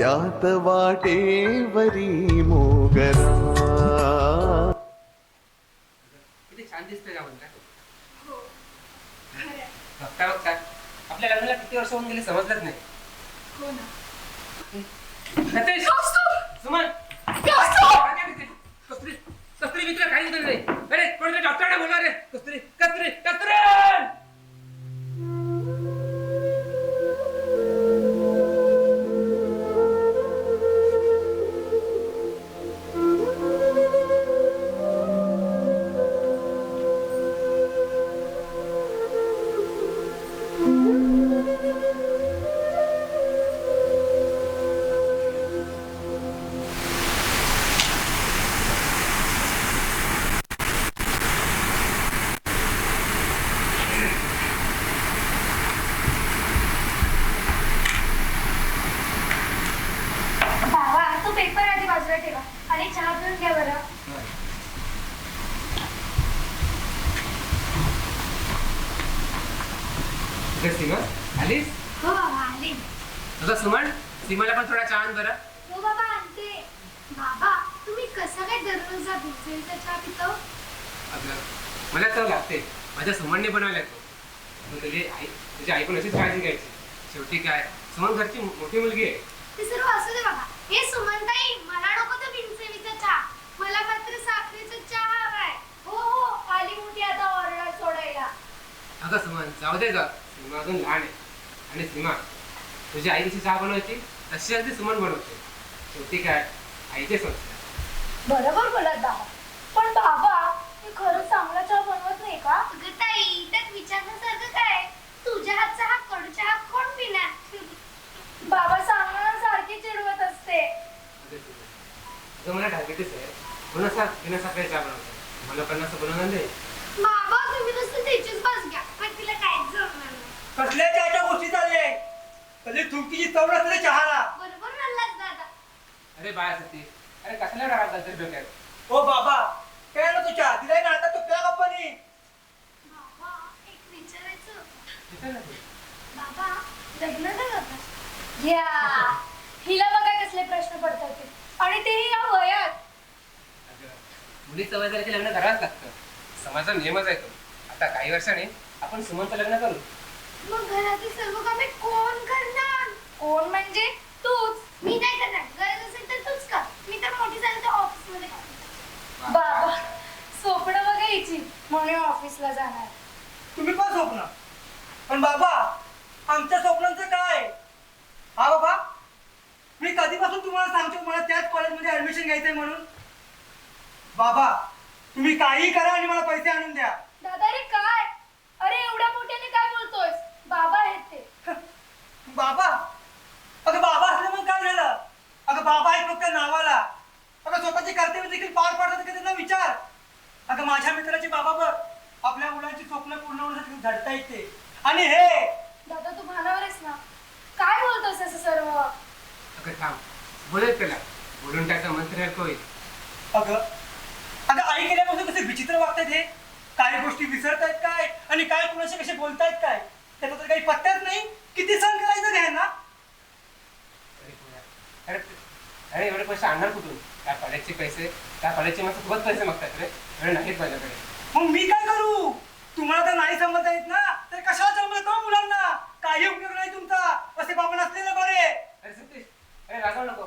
जात वाटेवरी मोगरा. किती छान दिसतंय का म्हणता हो खरंय. बघता बघता आपल्या लग्नाला किती वर्ष होऊन गेली समजलंच नाही. हो! कौस्तुभ! सुमन? कस्तुरी कस्तुरी मित्र काही नाही. अरे कोणतरी डॉक्टरला बोलवा रे. कस्तुरी कस्तुरी कस्तुरी! अगं मला चव लागते. माझ्या सुमनने बनवलाय तो. मग तुझी आई तुझी आई पण अशीच काळजी घ्यायची. शेवटी काय? सुमन घरची मोठी मुलगी आहे. ते सर्व असू दे बाबा. हे सुमनताई मला नको तो भिंचणीचा चहा. मला मात्र साखरेचा चहा हवाय. हो हो आली मोठी आता ऑर्डर सोडायला. अगं सुमन जाऊ दे ग. सीमा अजून लहान आहे. आणि सीमा तुझी आई जशी चहा बनवायची तशी अगदी सुमन बनवते. शेवटी काय? आईचे संस्कार. बरोबर बोलत बाबा. पण बाबा मी खरंच चांगला चहा बनवत नाही का? अगं ताई त्यात विचारण्यासारखं काय? तुझ्या हातचा हा कडू चहा कोण पिणार? बाबा सांगणार सारखी चिडवत असते. अगं सीमा, अगं मला डायबिटीस आहे. म्हणून असा बिना साखरे चहा बनवतो. मला पण असं बाबा तुम्ही नुसतं त्याचीच बस घ्या. पण तिला जमणार नाही. कसल्या चहाच्या गोष्टी चालले कधी थुंकीची चव नसते चहाला. बरोबर म्हणलास दादा. अरे बाय सती अरे राहत असेल डोक्यात? ओ बाबा काय ना तू चहा दिलाय ना आता तू प्या कंपनी बाबा एक विचारायचं होतं. विचार ना तू. बाबा लग्न नाही होतं? घ्या हिला बघा कसले प्रश्न पडतात ते. आणि तेही या वयात. अगं, मुलीचं वय झालं की लग्न करावंच लागतं. समाजाचा नियमच आहे तो. आता काही वर्षांनी आपण सुमनचं लग्न करू. मग घरातील सर्व कामे कोण करणार? कोण म्हणजे तूच मी नाही करणार गरज असेल तर तूच कर मी तर मोठी झाली तर ऑफिसमध्ये काम बाबा स्वप्न म्हणून ऑफिसला जाणार. तुम्ही पण स्वप्न. पण बाबा आमच्या स्वप्नांचं काय? हा बाबा मी कधीपासून तुम्हाला सांगतो मला त्याच कॉलेजमध्ये ऍडमिशन घ्यायचंय म्हणून? बाबा तुम्ही काही करा आणि मला पैसे आणून द्या. दादा रे काय? अरे एवढ्या मोठ्याने काय बोलतोयस? बाबा आहेत ते. बाबा? अगं बाबा असलं मग काय झालं? अगं बाबा आहेत फक्त नावाला. अगं स्वतःची कर्तव्य देखील पार पाडतात का त्यांना विचार? अगं माझ्या मित्राचे बाबा बघ. आपल्या मुलांची स्वप्न पूर्ण होण्यासाठी झडता येते. आणि हे! दादा तू भानावर आहेस ना? काय बोलतोस असं सर्व? अगं थांब. बोलत त्याला. बोलून त्याचा मंत्र होईल अगं अगं आई केल्यापासून कसे विचित्र वागतायत हे? काही गोष्टी विसरतायत काय? आणि काय कुणाशी कसे बोलतायत काय? त्याचा तर काही पत्त्याच नाही. किती सण करायचं घ्या ना अरे अरे एवढे पैसे आणणार कुठून? त्या कॉलेजचे पैसे त्या कॉलेजचे माणसं खूपच पैसे मागतात रे. अरे नाहीत माझ्याकडे. मग मी काय करू? तुम्हाला तर नाही समजत आहेत ना? तर कशाला जमलं तो मुलांना? काही उपयोग नाही तुमचा. असे बाबा नसलेले बरे. अरे सतीश अरे रागावू नको.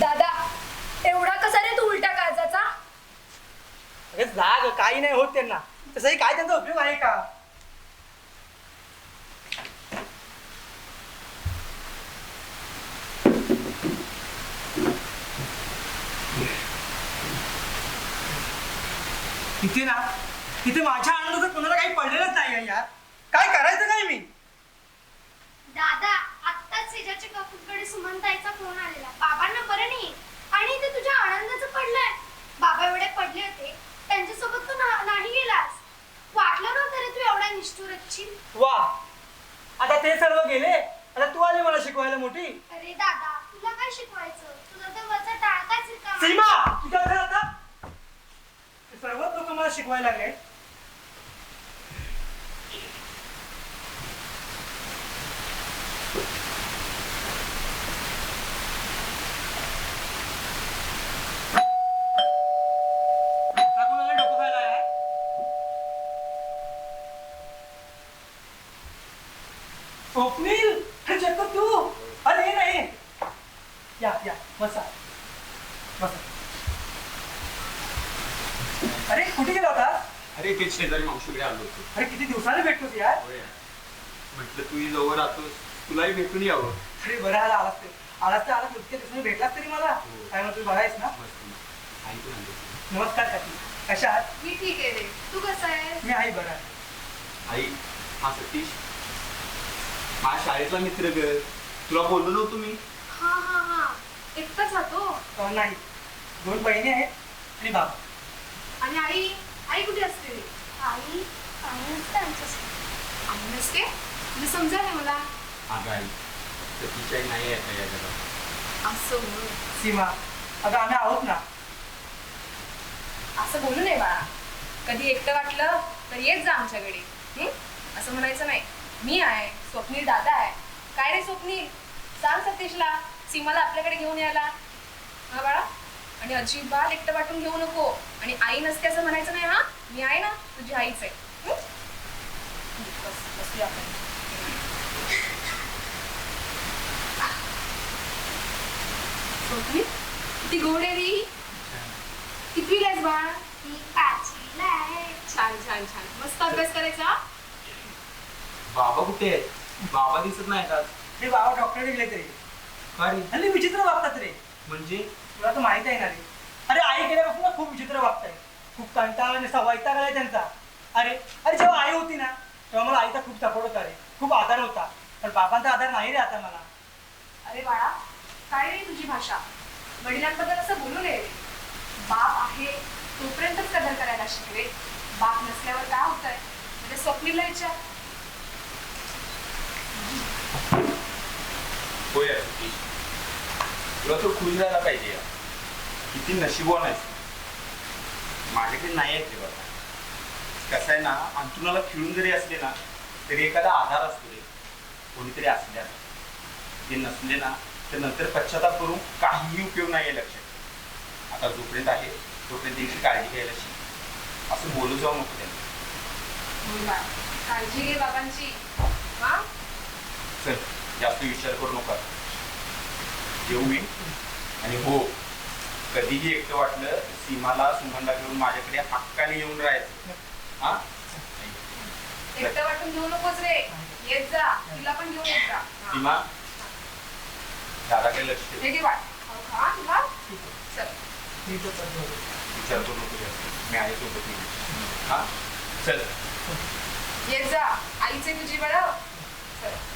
दादा एवढा कसा रे तू उलटा काळजाचा? अगं जाग काही नाही होत त्यांना. तसंही काय त्यांचा उपयोग आहे का? इथे ना. तिथे माझ्या आनंदाचं कोणाला काही पडलेलंच नाही आहे यार. काय करायचं काय मी? दादा आत्ताच शेजारच्या कपूरकडे सुमनताईचा फोन आलेला. बाबांना बरं नाही आणि ते तुझ्या आनंदाचं पडलंय. बाबा एवढे पडले होते. त्यांच्यासोबत तू ना- नाही गेलास. वाटलं नव्हतं रे तू एवढा निष्ठुर असशील? वा. आता ते सर्व गेले? आता तू आली मला शिकवायला मोठी? अरे दादा तुला काय शिकवायचं? तुझा तर वरचा रिकामा आहे. सीमा तुझ्या घरात आता सर्वच लोक मला शिकवायला लागले का कोणाला डोकं खायला आहे? स्वप्नील अरे चक्क तू? अरे नाही। या या बसा बसा अरे कुठे गेला होता? अरे ते शेजारी मावशीकडे आलो होतो. अरे किती दिवसाने भेटतोस यार. होय. म्हटलं तू जवळ राहतोस. तुलाही भेटून यावं. अरे बरं आला आलास ते आलास ते आलास इतक्या दिवसाने भेटलास तरी मला. हो. काय म्हणतो बघायस ना. मस्त आई पण आली. नमस्कार काकी. कशा आहात? मी ठीक आहे रे. तू कसा आहे मी आहे बरं. आहे. आई हा सतीश. माझ्या शाळेतला मित्र ग. तुला बोललो नव्हतो मी? हा हा हा. एकटाच राहतो. अं, नाही. दोन बहिणी आहेत आणि बाबा. आणि आई आई कुठे असते? आई आई नसते आमच्यासोबत आई नसते? म्हणजे समजा नाही मला? अगं आई सतीच्या आई नाही आहे या जगात असं. सीमा अगं आम्ही आहोत ना. असं बोलू नये बाळा. कधी एकटं वाटलं तर येत जा आमच्याकडे. हं? असं म्हणायचं नाही. मी आहे. स्वप्नील दादा आहे. काय रे स्वप्नील? सांग सतीशला. सीमाला आपल्याकडे घेऊन यायला. हा बाळा. आणि अजिबात एकटं वाटून घेऊ नको. आणि आई नसते असं म्हणायचं नाही हा? मी आहे ना? तुझी आईच आहे. हं? स्वप्नील किती गोड आहे रे. आहेस बाळा? ती पाचवीला आहे. छान छान छान. मस्त अभ्यास करायचा? बाबा कुठे आहेत? बाबा दिसत नाही का ते बाबा डॉक्टरकडे गेले तरी. का रे? आणि विचित्र वागतात रे. म्हणजे? तुला तर माहीत आहे ना रे. अरे आई गेल्यापासून ना खूप विचित्र वागताय. खूप कंटाळा आणि वैताग आलाय त्यांचा. अरे अरे जेव्हा आई होती ना तेव्हा मला आईचा खूप सपोर्ट होता रे. खूप आधार होता. पण बाबांचा आधार नाही रे आता मला. अरे बाळा काय रे तुझी भाषा? वडिलांबद्दल असं बोलू नये. रे. बाप आहे तोपर्यंतच कदर करायला शिकले. बाप नसल्यावर काय होतंय? म्हणजे स्वप्नीला विचार. होय यार सतीश तुला तो खुश राहायला पाहिजे यार. किती नशिबवान आहेस माझ्याकडे नाही आहेत ते बघा कसं आहे ना अंतुणाला खिळून जरी असले ना तरी एखादा आधार असतो रे कोणीतरी असल्या ते नसले ना तर नंतर पश्चाताप करून काहीही उपयोग नाही आहे लक्षात आता जोपर्यंत आहे तोपर्यंत त्यांची काळजी घ्यायला शिक असं बोलू जाऊ नको त्यांना काळजी घे बाबांची चल जास्त विचार करू नका. येऊ मी. आणि हो कधीही एकटं वाटलं सीमाला सुमनला घेऊन माझ्याकडे हक्काने येऊन राहायचं. हा? एकटं वाटून घेऊ नकोस रे. येत जा. तिला पण घेऊन येत जा. हा. सीमा? दादाकडे लक्ष तुला चल. विचार करू नको जास्त. मी येईल हा? चल. येत जा. आईचे तुझी बरं चल.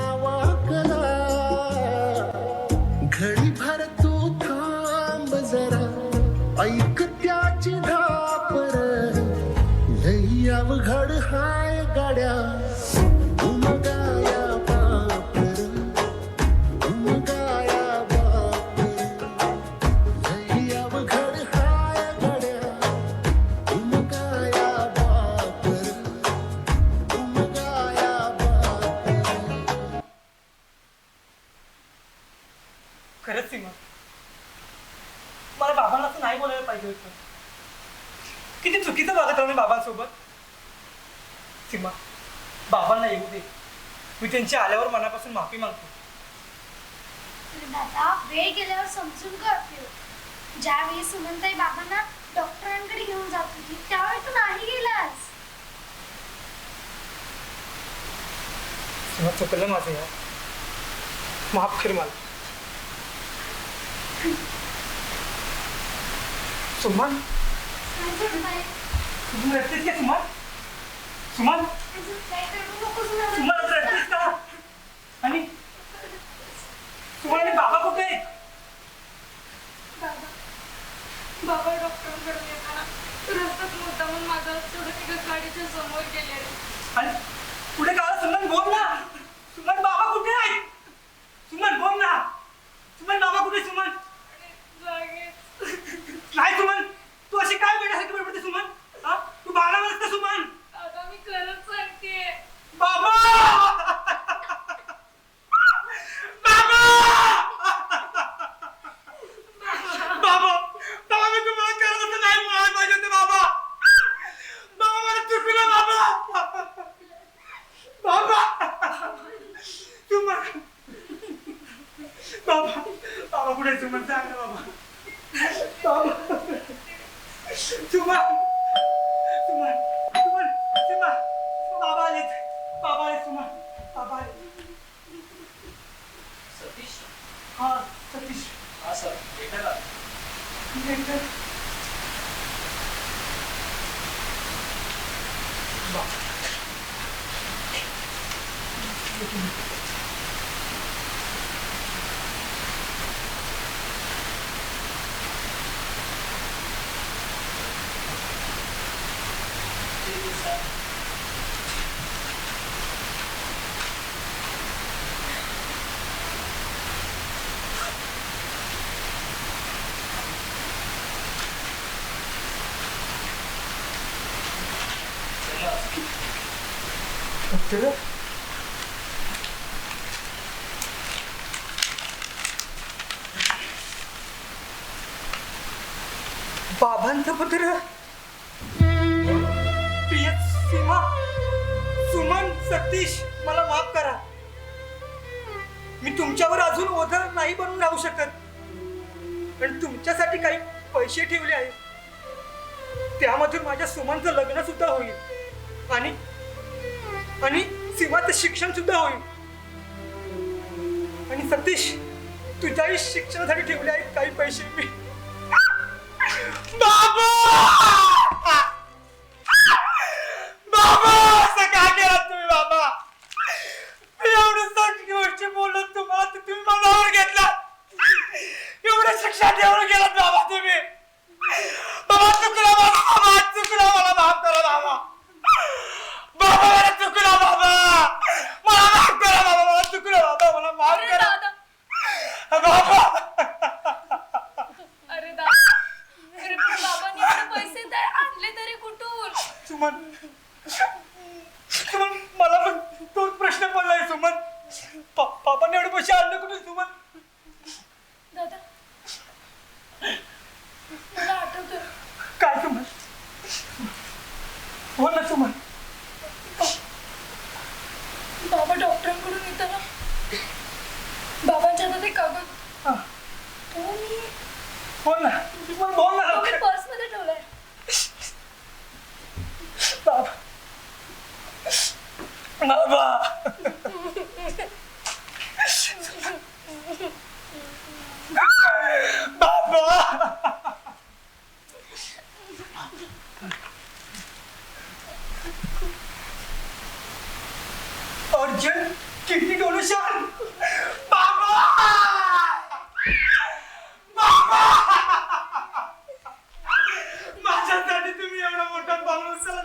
सीमा मला बाबांना असं नाही बोलायला पाहिजे होतं. किती चुकीचं वागत मी बाबांसोबत? सीमा बाबांना येऊ दे. मी त्यांची आल्यावर मनापासून माफी मागतो. दादा वेळ गेल्यावर समजून कर उपयोग ज्यावेळी सुमनताई बाबांना डॉक्टरांकडे घेऊन जात होती त्यावेळी तू नाही गेलास. सीमा चुकलं माझं यार. माफ कर मला. सुमन? काय रडतेस का सुमन? सुमन? काय रडतेस का? आणि सुमन आणि बाबा कुठे आहेत? बाबा बाबा डॉक्टरांकडे येताना रस्त्यात मुद्दामून माझा थोडं तिकडे गाडीच्या समोर गेले. आणि पुढे का? सुमन बोल ना. सुमन बाबा कुठे आहेत? सुमन बोल ना. सुमन बाबा कुठे सुमन? नाही सुमन! तू अशी काय वेळासाठी बडबडते सुमन? हा? तू बाळावर का सुमन! दादा मी खरंच सांगते. बाबा! looking बाबांचं पत्र प्रिय सीमा सुमन सतीश मला माफ करा. मी तुमच्यावर अजून ओझर नाही बनून राहू शकत. पण तुमच्यासाठी काही पैसे ठेवले आहेत. त्यामधून माझ्या सुमनचं लग्न सुद्धा होईल. आणि आणि सीमाचं शिक्षण सुद्धा होईल. आणि सतीश तुझ्याही शिक्षणासाठी ठेवले आहेत काही पैसे मी. बाबा बाबा डॉक्टरांकडून येताना बाबांच्या हातात एक कागद. हा. तो मी बोल ना. पण बोल ना. तो मी पर्समध्ये ठेवलाय. बाबा. बाबा. बाबा. Urgent kidney donation? बाबा! बाबा! माझ्यासाठी तुम्ही एवढा मोठा पाऊल उचलला.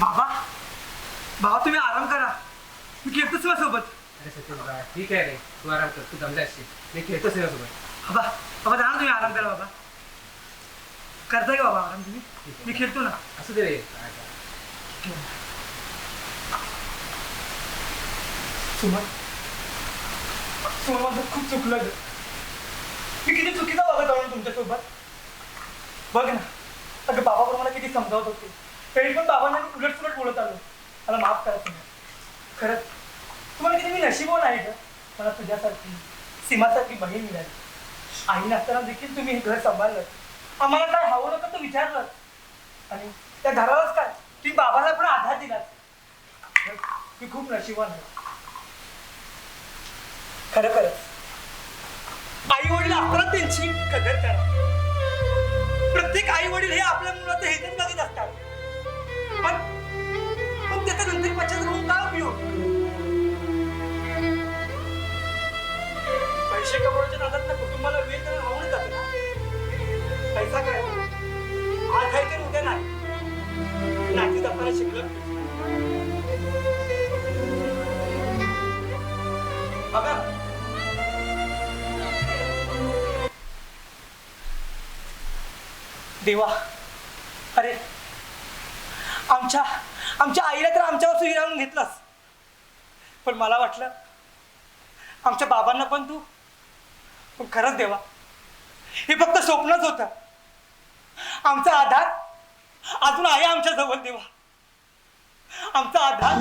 बाबा बाबा तुम्ही आराम करा. मी खेळतो सीमासोबत अरे सतीश बा ठीक आहे रे. तू आराम कर. तू दमला असशील मी खेळतो सिनेमासोबत बाबा बाबा जाणार तुम्ही आराम करा बाबा. करताय का बाबा आराम तुम्ही? मी खेळतो ना. असू दे रे. काय काय. सुमन सुमन माझं खूप चुकलं ग. मी किती चुकीचा वागत आलो तुमच्यासोबत? बघ ना. अगं बाबा पण मला किती समजावत होते. तरी पण बाबांना मी उलट सुलट बोलत आलो. मला माफ करा तुम्ही. खरंच तुम्हाला किती मी नशीबवान आहे का मला तुझ्यासारखी सीमासारखी बहीण मिळाली. आई नसताना देखील तुम्ही हे घर सांभाळलं. आम्हाला काय हवं नका तर विचारलं. आणि त्या घरालाच काय? तुम्ही बाबाला पण आधार दिला मी खूप नशिबान आहे. खरं खरंच आई वडील आपला त्यांची कदर करा. प्रत्येक आई वडील हे आपल्या मुलाचं हेच बघत असतात. पण पण त्याचा नंतर पश्चात राहून काय उपयोग? पैसे कमवण्याच्या नादात ना कुटुंबाला वेळ देणं राहून जातं ना. पैसा काय? आज आहे तर उद्या नाही. नाती जपताना शिकलं. बघा. देवा. अरे आमच्या आमच्या आईला तर आमच्यावर सुई राहून घेतलास. पण मला वाटलं आमच्या बाबांना पण तू. पण खरंच देवा हे फक्त स्वप्नच होतं. आमचा आधार अजून आहे आमच्या जवळ देवा. आमचा आधार